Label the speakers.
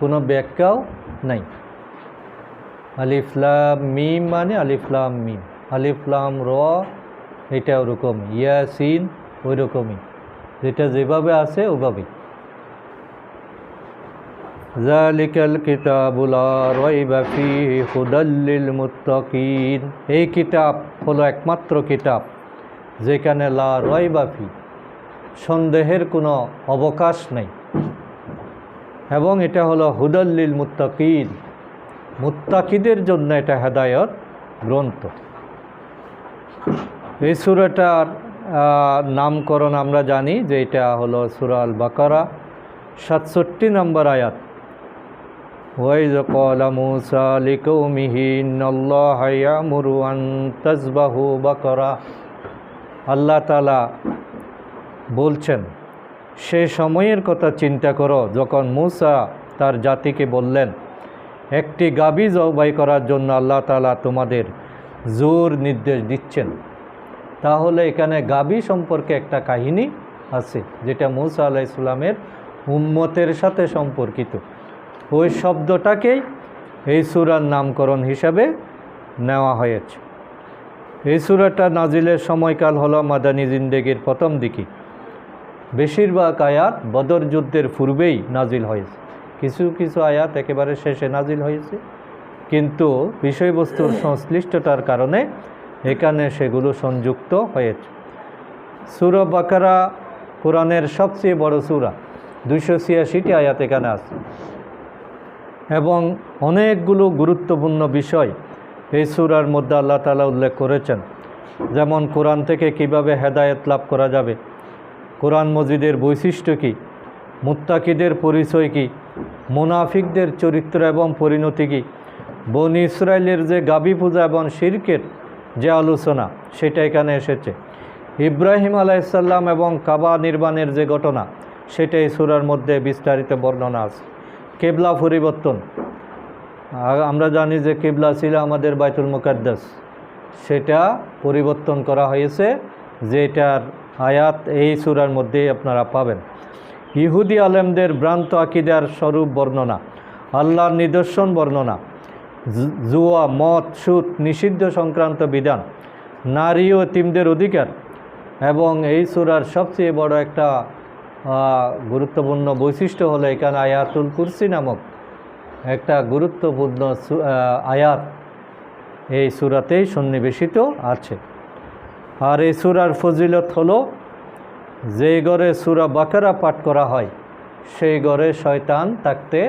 Speaker 1: কোনো ব্যাখ্যাও নাই। আলিফলাম মিম মানে আলিফলাম মিম। আলিফলাম র, এটা ওরকম ইয়াসিন ওই রকমই যেটা যেভাবে আছে ওভাবেই। জালিকাল কিতাবুলা রয়বা ফিহি হুদাল লিল মুত্তাকিন। এই কিতাব হলো একমাত্র কিতাব যেখানে লা রয়বা ফি। সন্দেহের কোনো অবকাশ নেই। এবং এটা হলো হুদাল্লিল মুত্তাকিন। মুত্তাকিদের জন্য এটা হেদায়ত গ্রন্থ। এই সুরাটার নামকরণ আমরা জানি যে এটা হলো সুরাল বাকারা সাতষট্টি নম্বর আয়াত। আল্লাহ বলছেন সে সময়ের কথা চিন্তা করো, যখন মুসা তার জাতিকে বললেন, একটি গাবি জবাই করার জন্য আল্লাহ তালা তোমাদের জোর নির্দেশ দিচ্ছেন। তাহলে এখানে গাবি সম্পর্কে একটা কাহিনী আছে, যেটা মুসা আলাহ ইসলামের উম্মতের সাথে সম্পর্কিত। ওই শব্দটাকেই এই সুরার নামকরণ হিসাবে নেওয়া হয়েছে। এই সুরাটা নাজিলের সময়কাল হলো মাদানী জিন্দেগির প্রথম দিকে। বেশিরভাগ আয়াত বদর যুদ্ধের পূর্বেই নাজিল হয়েছে। কিছু কিছু আয়াত একেবারে শেষে নাজিল হয়েছে। কিন্তু বিষয়বস্তুর সংশ্লিষ্টতার কারণে এখানে সেগুলো সংযুক্ত হয়েছে। সুরা বাকারা কোরআনের সবচেয়ে বড় সুরা, দুইশো ছিয়াশিটি আয়াত এখানে আছে। এবং অনেকগুলো গুরুত্বপূর্ণ বিষয় এই সুরার মধ্যে আল্লাহ তালা উল্লেখ করেছেন। যেমন কোরআন থেকে কীভাবে হেদায়ত লাভ করা যাবে কোরআন মজিদের বৈশিষ্ট্য কী? মুত্তাকিদের পরিচয় কী? মুনাফিকদের চরিত্র এবং পরিণতি কী? বন ইসরায়েলের যে গাবি পূজা এবং শিরকের যে আলোচনা, সেটা এখানে এসেছে। ইব্রাহিম আলাইসাল্লাম এবং কাবা নির্মাণের যে ঘটনা সেটা এই সুরার মধ্যে বিস্তারিত বর্ণনা আছে। কেবলা পরিবর্তন। আমরা জানি যে কেবলা ছিল আমাদের বাইতুল মুকাদ্দাস। সেটা পরিবর্তন করা হয়েছে, যেটার আয়াত এই সুরার মধ্যেই আপনারা পাবেন। ইহুদি আলেমদের ভ্রান্ত আকিদার স্বরূপ বর্ণনা, আল্লাহর নিদর্শন বর্ণনা জুয়া, মদ, সুদ, নিষিদ্ধ সংক্রান্ত বিধান, নারী ও তিমদের অধিকার এবং এই সুরার সবচেয়ে বড় একটা গুরুত্বপূর্ণ বৈশিষ্ট্য হলো এখানে আয়াতুল কুরসি নামক একটা গুরুত্বপূর্ণ আয়াত এই সুরাতেই সন্নিবেশিত আছে। আর এই সুরার ফজিলত হলো যে ঘরে সুরা বাকারা পাঠ করা হয়, সেই ঘরে শয়তান থাকতে